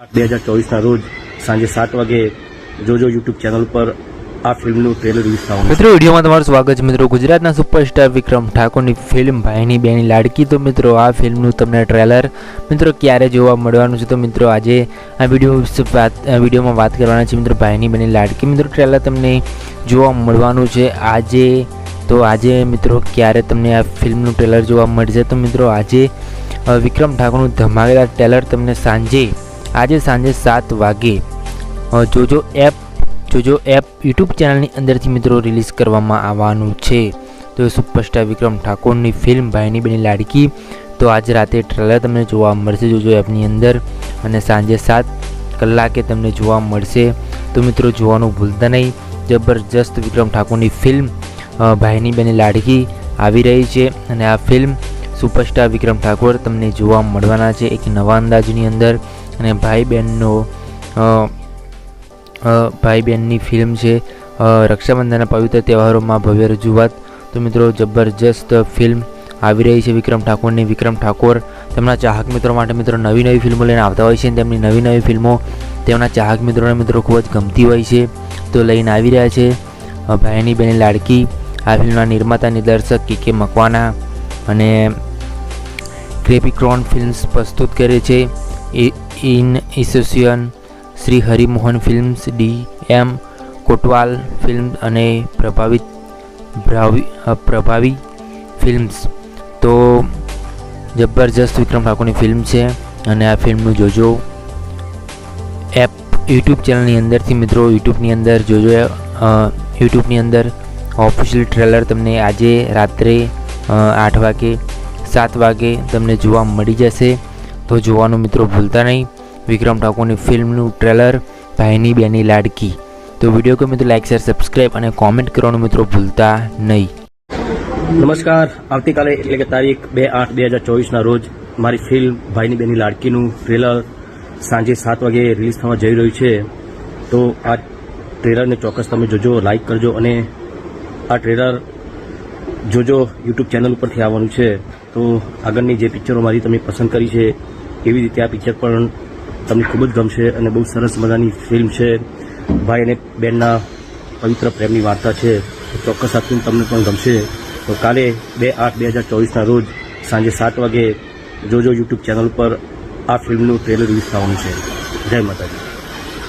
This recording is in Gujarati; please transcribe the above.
બે હજાર ચોવીસના રોજ સાંજે સાત વાગે જોજો યુટ્યુબ ચેનલ પર આ ફિલ્મનું ટ્રેલર રિલીઝ થવાનું મિત્રો, વિડીયોમાં તમારું સ્વાગત છે. મિત્રો, ગુજરાતના સુપરસ્ટાર વિક્રમ ઠાકોરની ફિલ્મ ભાઈની બેની લાડકી. તો મિત્રો, આ ફિલ્મનું તમને ટ્રેલર મિત્રો ક્યારે જોવા મળવાનું છે? તો મિત્રો, આજે આ વીડિયો વિડીયોમાં વાત કરવાના છે મિત્રો ભાઈની બેની લાડકી. મિત્રો ટ્રેલર તમને જોવા મળવાનું છે. આજે, તો આજે મિત્રો ક્યારે તમને આ ફિલ્મનું ટ્રેલર જોવા મળશે? તો મિત્રો, આજે વિક્રમ ઠાકોરનું ધમાકેદાર ટ્રેલર તમને સાંજે આજે સાંજે સાત વાગે જોજો એપ જોજો એપ યુટ્યુબ ચેનલની અંદરથી મિત્રો રિલીઝ કરવામાં આવવાનું છે. તો સુપરસ્ટાર વિક્રમ ઠાકોરની ફિલ્મ ભાઈની બની લાડકી. તો આજ રાતે ટ્રેલર તમને જોવા મળશે જોજો એપની અંદર અને સાંજે સાત કલાકે તમને જોવા મળશે. તો મિત્રો જોવાનું ભૂલતા નહીં, જબરજસ્ત વિક્રમ ઠાકોરની ફિલ્મ ભાઈની બેની લાડકી આવી રહી છે અને આ ફિલ્મ સુપરસ્ટાર વિક્રમ ઠાકોર તમને જોવા મળવાના છે એક નવા અંદાજની અંદર. અને ભાઈ બહેનનો ભાઈ બહેનની ફિલ્મ છે રક્ષાબંધનના પવિત્ર તહેવારોમાં ભવ્ય રજૂઆત. તો મિત્રો, જબરજસ્ત ફિલ્મ આવી રહી છે વિક્રમ ઠાકોરની. વિક્રમ ઠાકોર તેમના ચાહક મિત્રો માટે મિત્રો નવી નવી ફિલ્મો લઈને આવતા હોય છે તેમની નવી નવી ફિલ્મો તેમના ચાહક મિત્રોને મિત્રો ખૂબ જ ગમતી હોય છે. તો લઈને આવી રહ્યા છે ભાઈની બેની લાડકી, આ ફિલ્મના નિર્માતા નિર્દેશક કે કે મકવાના અને ક્રેપિક્રોન ફિલ્મ્સ પ્રસ્તુત કરે છે. In association Shri Harimohan films, D M Kotwal film અને પ્રભાવિત પ્રભાવી ફિલ્મ્સ. તો જબરજસ્ત વિક્રમ ઠાકોરની ફિલ્મ છે અને આ ફિલ્મનું જોજો. એપ યુટ્યુબ ચેનલની અંદરથી મિત્રો, યુટ્યુબની અંદર જોજો યુટ્યુબની અંદર ઓફિશિયલ ટ્રેલર તમને આજે રાત્રે આઠ વાગે, સાત વાગે તમને જોવા મળી જશે. તો જોવાનું મિત્રો ભૂલતા નહીં. વિક્રમ ઠાકોરની ફિલ્મનું ટ્રેલર, ભાઈની બેની લાડકી. તો વીડિયો ગમે તો લાઇક શેર, સબસ્ક્રાઈબ અને કોમેન્ટ કરવાનું મિત્રો ભૂલતા નહીં. નમસ્કાર. આવતીકાલે એટલે કે તારીખ બે આઠ બે હજાર ચોવીસના રોજ મારી ફિલ્મ ભાઈની બેની લાડકીનું ટ્રેલર સાંજે સાત વાગે રિલીઝ થવા જઈ રહ્યું છે. તો આ ટ્રેલરને ચોક્કસ તમે જોજો લાઇક કરજો અને આ ટ્રેલર જોજો યુટ્યુબ ચેનલ ઉપરથી આવવાનું છે. તો આગળની જે પિક્ચરો મારી તમે પસંદ કરી છે એવી રીતે આ પિક્ચર પણ તમને ખૂબ જ ગમશે અને બહુ સરસ મજાની ફિલ્મ છે. ભાઈ અને બહેનના પવિત્ર પ્રેમની વાર્તા છે. ચોક્કસ આ ફિલ્મ તમને પણ ગમશે. તો કાલે બે આઠ બે હજાર ચોવીસના રોજ સાંજે સાત વાગે જોજો યુટ્યુબ ચેનલ પર આ ફિલ્મનું ટ્રેલર રિલીઝ થવાનું છે. જય માતાજી.